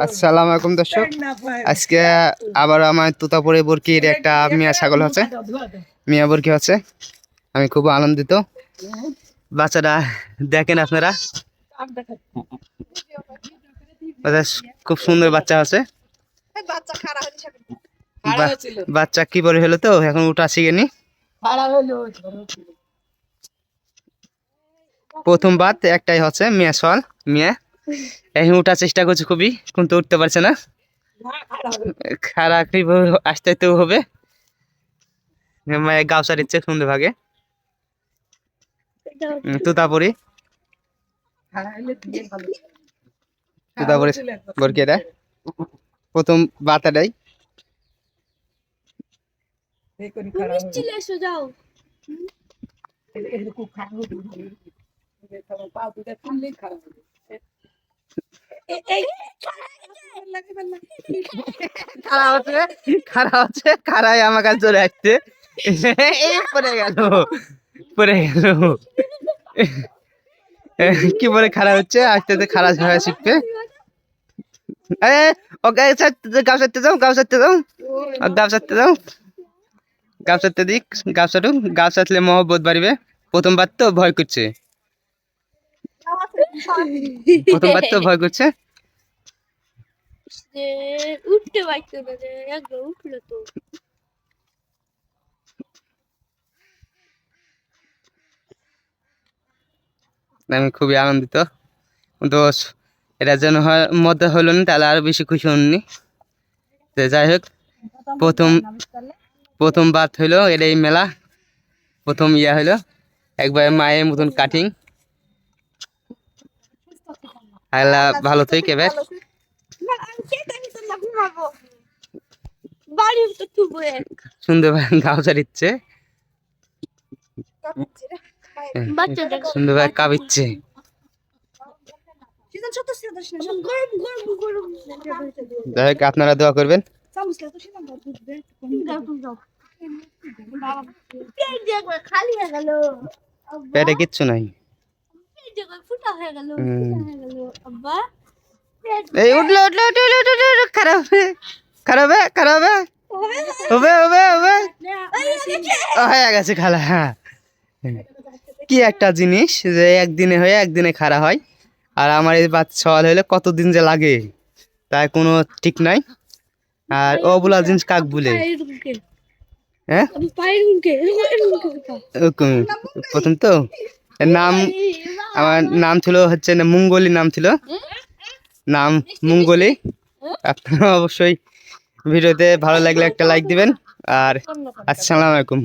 আসসালামু আলাইকুম, দর্শক। আজকে আবার আমার তুতাপুরে বরকির একটা মিয়া ছাগল হচ্ছে মিয়া বরকি হচ্ছে। আমি খুব আনন্দিত। বাচ্চারা, দেখেন আপনারা। খুব সুন্দর বাচ্চা আছে। বাচ্চা কি বলে হলো তো? এখন উঠা শিখেনি প্রথম বাদ একটাই হচ্ছে মিয়া সল মিয়া। এখন উঠার চেষ্টা করছে খুবই কিন্তু উঠতে পারছে না। খারাপ আসতে তো হবে। গাও সারিচ্ছে সুন্দর ভাগে। তুতাপুরি। তুতাপুরি বরকিটা প্রথম বাতাটাই চলে এসো কি বলে খারাপ হচ্ছে? আস্তে আস্তে খারাপ হয়ে শিখবে। এ, ও গাছ ছাড়তে গাছ ছাড়তে যাও গাছ ছাড়তে যাও গাছ ছাড়তে যাও গাছ ছাড়তে দিক, গাছ ছাড়ুক। গাছ ছাড়লে মহব্বত বাড়বে। প্রথমবার তো ভয় করছে। প্রথমবার তো ভয় করছে। উঠতে পারতো না একবার উঠল তো। আমি খুবই আনন্দিত। কিন্তু এটা যেন হয় মধ্যে হলো না তাহলে আরও বেশি খুশি হননি। যাই হোক প্রথম প্রথম বাত হইল এটাই মেলা। প্রথম ইয়া হইল একবার মায়ের মতন কাটিং আল্লাহ ভালো থেকে এবার না, আমি খেতে দিতে না ঘুমাবো বাড়ির তো সুন্দর গাও চারিচ্ছে সুন্দর কাবিচ্ছে হোক আপনারা দোয়া করবেন। পেট কিচ্ছু নাই। ফুটা হয়ে গেল হুম। ফুটা হয়ে গেল। আব্বা এই উঠল উঠল উঠল উঠল উঠল, উঠল, খারাপ খারাপ খারাপ হবে। হবে। হবে হয়ে গেছে খালা হ্যাঁ। কি একটা জিনিস যে একদিনে হয়ে একদিনে খারাপ হয়। আর আমার এই বাচ্চা সওয়াল হলে কতদিন যে লাগে? তাই কোনো ঠিক নাই। আর ওগুলা জিনিস কাক বলে? হ্যাঁ। প্রথম তো। এর নাম আমার নাম ছিল হচ্ছে না, মুঙ্গলি নাম ছিল। নাম মুঙ্গলি। আপনারা অবশ্যই ভিডিওতে ভালো লাগলে একটা লাইক দিবেন। আর আসসালামু আলাইকুম।